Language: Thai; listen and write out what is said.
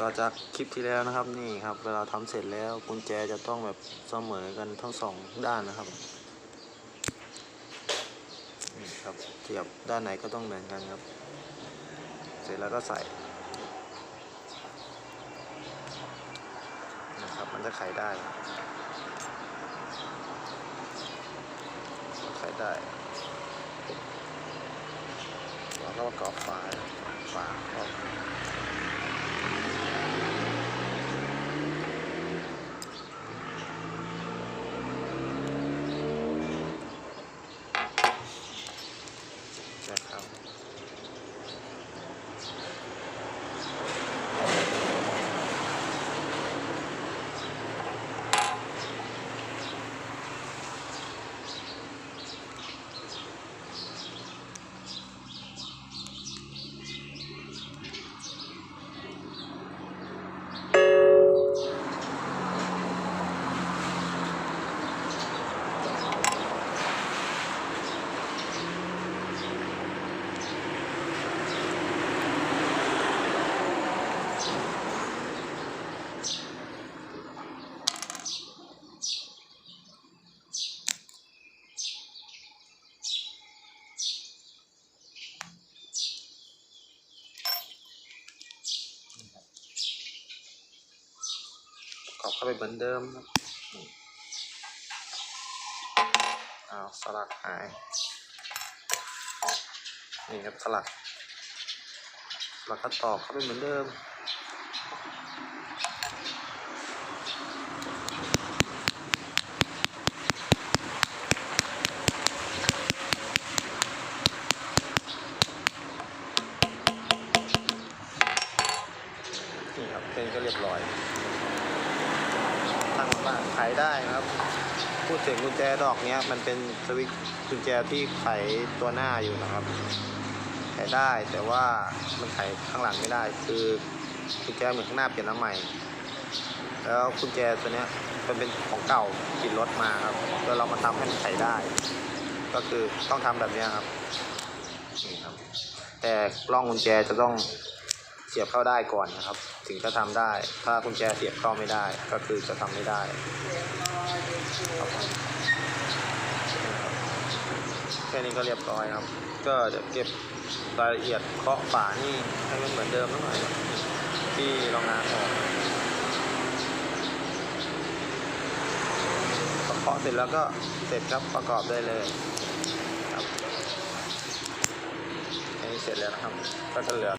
ก็จากคลิปที่แล้วนะครับนี่ครับ เวลาทำเสร็จแล้วกุญแจจะต้องแบบเสมอกันทั้งสองด้านนะครับนี่ครับเทียบด้านไหนก็ต้องเหมือนกันครับ เสร็จแล้วก็ใส่นะครับมันจะไขได้ไขได้แล้วก็ประกอบฝาฝาครอบนะครับป รอบเข้าไปเหมือนเดิมครับนี่อ้าวสลักหาย นี่ครับสลักแล้วก็ตอกเข้าไปเหมือนเดิมนี่ครับเพลงก็เรียบร้อย ตั้งมาขายได้นะครับ พูดถึงกุญแจดอกเนี้ยมันเป็นสวิตช์กุญแจที่ไขตัวหน้าอยู่นะครับไขได้แต่ว่ามันไขข้างหลังไม่ได้ คือกุญแจเหมือนข้างหน้าเปลี่ยนมาใหม่ แล้วกุญแจตัวเนี้ยมันเป็นของเก่าติดรถมาครับแล้วเรามาทำให้มันไขได้ ก็คือต้องทำแบบเนี้ยครับนี่ครับ แต่กล้องกุญแจจะต้อง สียบเข้าได้ก่อนนะครับ ถึงจะทำได้ ถ้ากุญแจเสียบเข้าไม่ได้ ก็คือจะทำไม่ได้ครับแค่นี้ก็เรียบร้อยครับ ก็เดี๋ยวเก็บรายละเอียดเคาะฝานี่ให้มันเหมือนเดิมหน่อยที่รองน้ำออกเคาะเสร็จแล้วก็เสร็จครับประกอบได้เลยครับอันนี้เสร็จแล้วนะครับก็จะเหลือ